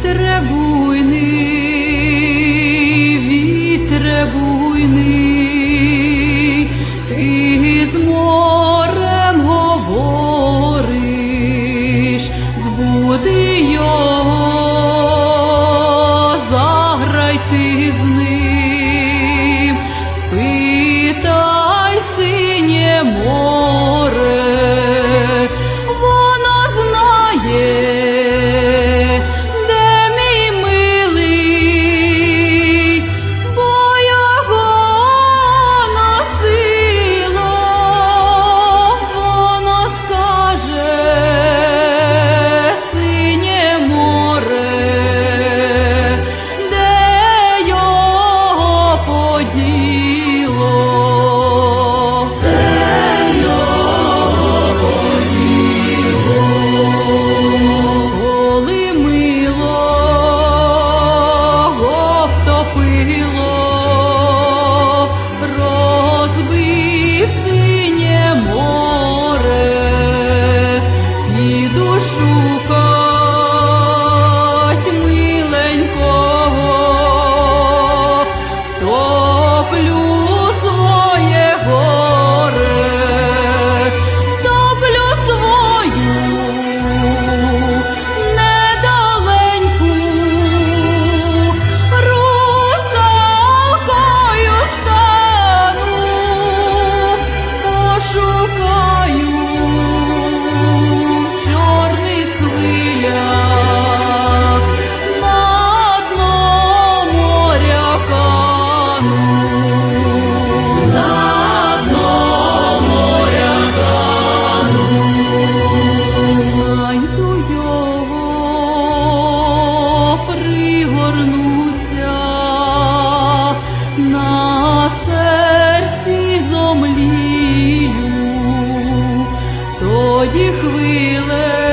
потребу. Oh. на серці зомлію, тоді хвиле.